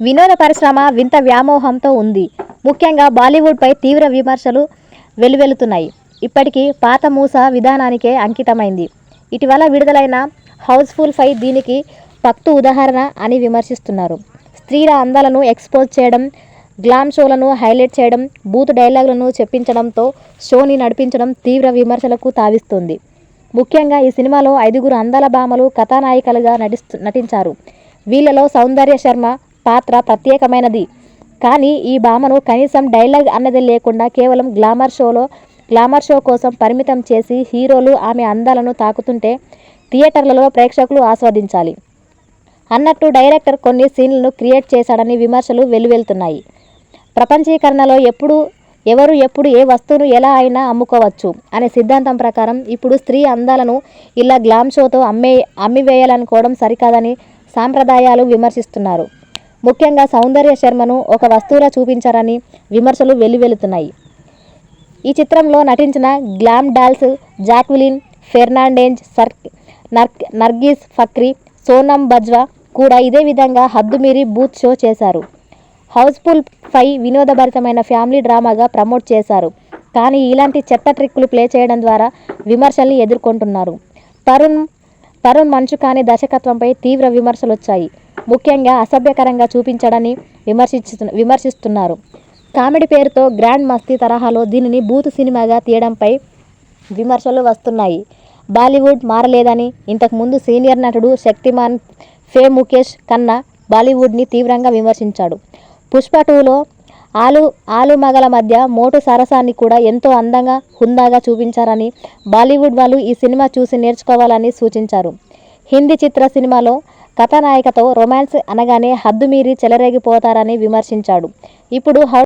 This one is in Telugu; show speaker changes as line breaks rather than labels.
వినోద పరిశ్రమ వింత వ్యామోహంతో ఉంది. ముఖ్యంగా బాలీవుడ్పై తీవ్ర విమర్శలు వెలువెలుతున్నాయి. ఇప్పటికీ పాత మూస విధానానికే అంకితమైంది. ఇటీవల విడుదలైన హౌస్ఫుల్ ఫై దీనికి పక్తు ఉదాహరణ అని విమర్శిస్తున్నారు. స్త్రీల అందాలను ఎక్స్పోజ్ చేయడం గ్లామ్ షోలను హైలైట్ చేయడం బూత్ డైలాగులను చెప్పించడంతో షోని నడిపించడం తీవ్ర విమర్శలకు తావిస్తుంది. ముఖ్యంగా ఈ సినిమాలో ఐదుగురు అందాల భామలు కథానాయికలుగా నటిస్తు నటించారు. వీళ్ళలో సౌందర్య శర్మ పాత్ర ప్రత్యేకమైనది. కానీ ఈ భామను కనీసం డైలాగ్ అన్నది లేకుండా కేవలం గ్లామర్ షోలో గ్లామర్ షో కోసం పరిమితం చేసి హీరోలు ఆమె అందాలను తాకుతుంటే థియేటర్లలో ప్రేక్షకులు ఆస్వాదించాలి. అన్నట్టు డైరెక్టర్ కొన్ని సీన్లను క్రియేట్ చేశాడని విమర్శలు వెలువెళ్తున్నాయి. ప్రపంచీకరణలో ఎప్పుడు ఎవరు ఎప్పుడు ఏ వస్తువును ఎలా అయినా అమ్ముకోవచ్చు అనే సిద్ధాంతం ప్రకారం ఇప్పుడు స్త్రీ అందాలను ఇలా గ్లామ్ షోతో అమ్మే అమ్మివేయాలనుకోవడం సరికాదని సాంప్రదాయాలు విమర్శిస్తున్నారు. ముఖ్యంగా సౌందర్య శర్మను ఒక వస్తువులా చూపించారని విమర్శలు వెల్లువెలుతున్నాయి ఈ చిత్రంలో నటించిన గ్లామ్ డాల్స్ జాక్విలిన్ ఫెర్నాండేంజ్ సర్ నర్ నర్గీస్ ఫక్రీ సోనమ్ బజ్వా కూడా ఇదే విధంగా హద్దుమీరి బూత్ షో చేశారు. హౌస్ఫుల్ ఫై వినోదభరితమైన ఫ్యామిలీ డ్రామాగా ప్రమోట్ చేశారు. కానీ ఇలాంటి చెత్త ట్రిక్కులు ప్లే చేయడం ద్వారా విమర్శల్ని ఎదుర్కొంటున్నారు. తరుణ్ తరుణ్ మంచు కాని దర్శకత్వంపై తీవ్ర విమర్శలు వచ్చాయి ముఖ్యంగా అసభ్యకరంగా చూపించడని విమర్శించు విమర్శిస్తున్నారు. కామెడీ పేరుతో గ్రాండ్ మస్తీ తరహాలో దీనిని బూత్ సినిమాగా తీయడంపై విమర్శలు వస్తున్నాయి. బాలీవుడ్ మారలేదని ఇంతకుముందు సీనియర్ నటుడు శక్తిమాన్ ఫే ముఖేష్ కన్నా బాలీవుడ్ని తీవ్రంగా విమర్శించాడు. పుష్ప టూలో ఆలు ఆలు మగల మధ్య మోటు సరసాన్ని కూడా ఎంతో అందంగా హుందాగా చూపించారని బాలీవుడ్ వాళ్ళు ఈ సినిమా చూసి నేర్చుకోవాలని సూచించారు. హిందీ చిత్ర సినిమాలో కథానాయికతో రొమాన్స్ అనగానే హద్దుమీరి చెలరేగిపోతారని విమర్శించాడు. ఇప్పుడు హౌ